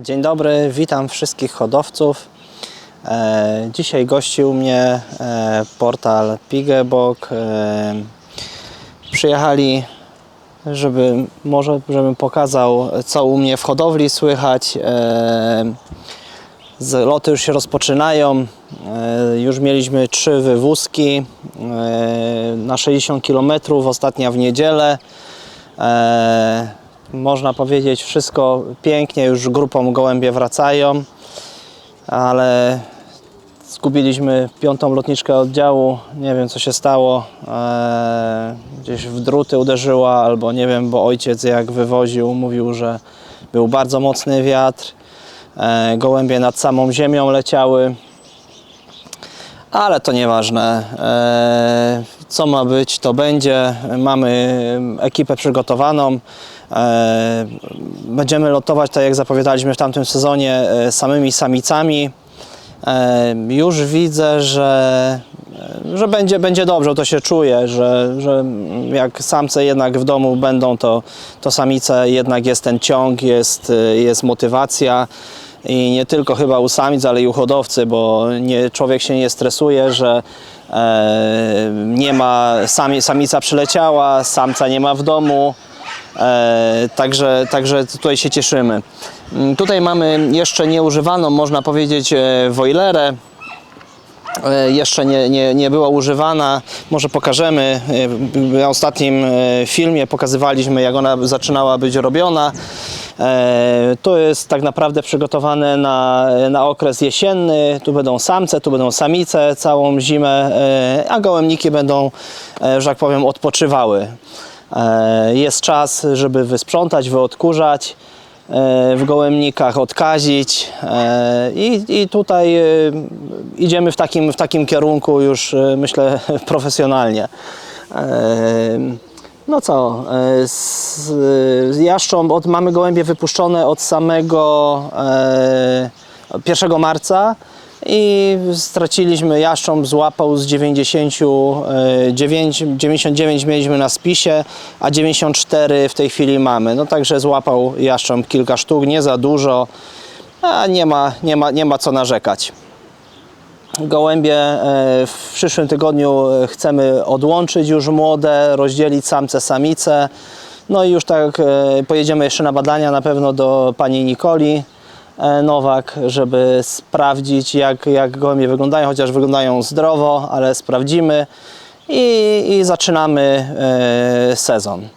Dzień dobry, witam wszystkich hodowców. E, dzisiaj gościł mnie e, portal Pigebok. E, przyjechali, żeby może żebym pokazał, co u mnie w hodowli słychać. Loty już się rozpoczynają. Już mieliśmy trzy wywózki na 60 km, ostatnia w niedzielę. Można powiedzieć, wszystko pięknie, już grupą gołębie wracają, ale zgubiliśmy piątą lotniczkę oddziału. Nie wiem, co się stało. E, Gdzieś w druty uderzyła, albo nie wiem, bo ojciec jak wywoził, mówił, że był bardzo mocny wiatr. E, Gołębie nad samą ziemią leciały. Ale to nieważne. E, Co ma być, to będzie. Mamy ekipę przygotowaną. E, Będziemy lotować, tak jak zapowiadaliśmy w tamtym sezonie, e, samymi samicami. E, Już widzę, że, że będzie, będzie dobrze, to się czuje, że, że jak samce jednak w domu będą, to, to samice jednak jest ten ciąg, jest, jest motywacja. I nie tylko chyba u samic, ale i u hodowcy, bo nie, człowiek się nie stresuje, że e, nie ma, sami, samica przyleciała, samca nie ma w domu. E, także, także tutaj się cieszymy. Mm, Tutaj mamy jeszcze nieużywaną, można powiedzieć, e, wojlerę. E, Jeszcze nie, nie, nie była używana. Może pokażemy. E, Na ostatnim e, filmie pokazywaliśmy, jak ona zaczynała być robiona. E, To jest tak naprawdę przygotowane na, na okres jesienny. Tu będą samce, tu będą samice całą zimę, e, a gołębniki będą, e, że tak powiem, odpoczywały. E, Jest czas, żeby wysprzątać, wyodkurzać e, w gołębnikach, odkazić e, i, i tutaj e, idziemy w takim, w takim kierunku już e, myślę profesjonalnie. E, No co, e, z, jaszcząb od, mamy gołębie wypuszczone od samego e, 1 marca i straciliśmy jaszcząb złapał z 99, 99 mieliśmy na spisie, a 94 w tej chwili mamy. No także złapał jaszcząb kilka sztuk, nie za dużo, a nie ma, nie ma, nie ma co narzekać. Gołębie e, w przyszłym tygodniu e, chcemy odłączyć już młode, rozdzielić samce, samice. No i już tak e, pojedziemy jeszcze na badania na pewno do pani Nikoli e, Nowak, żeby sprawdzić jak, jak gołębie wyglądają, chociaż wyglądają zdrowo, ale sprawdzimy i, i zaczynamy e, sezon.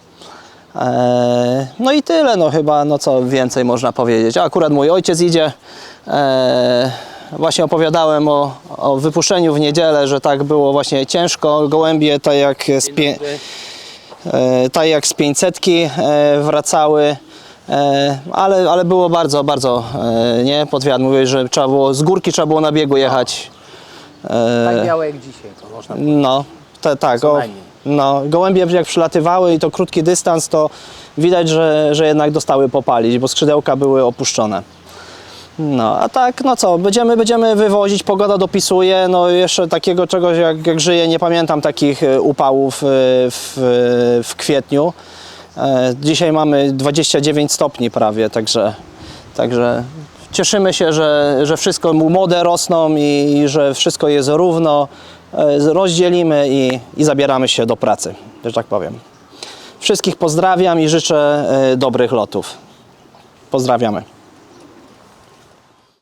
E, No i tyle, no chyba, no co więcej można powiedzieć. A Akurat mój ojciec idzie. E, Właśnie opowiadałem o, o wypuszczeniu w niedzielę, że tak było właśnie ciężko. Gołębie, tak jak z, pie, e, tak jak z 500 wracały. E, Ale, ale było bardzo, bardzo e, nie pod wiatr. Mówię, że trzeba było, z górki trzeba było na biegu jechać. Tak białe jak dzisiaj, to można powiedzieć. No, te, tak. Co O, najmniej. no, gołębie jak przylatywały i to krótki dystans, to widać, że, że jednak dostały popalić, bo skrzydełka były opuszczone. No, a tak, no co, będziemy, będziemy wywozić, pogoda dopisuje, no jeszcze takiego czegoś jak, jak żyję, nie pamiętam takich e, upałów e, w, w kwietniu. E, Dzisiaj mamy 29 stopni prawie, także, także cieszymy się, że, że wszystko młode rosną i, i że wszystko jest równo. E, Rozdzielimy i, i zabieramy się do pracy, że tak powiem. Wszystkich pozdrawiam i życzę e, dobrych lotów. Pozdrawiamy.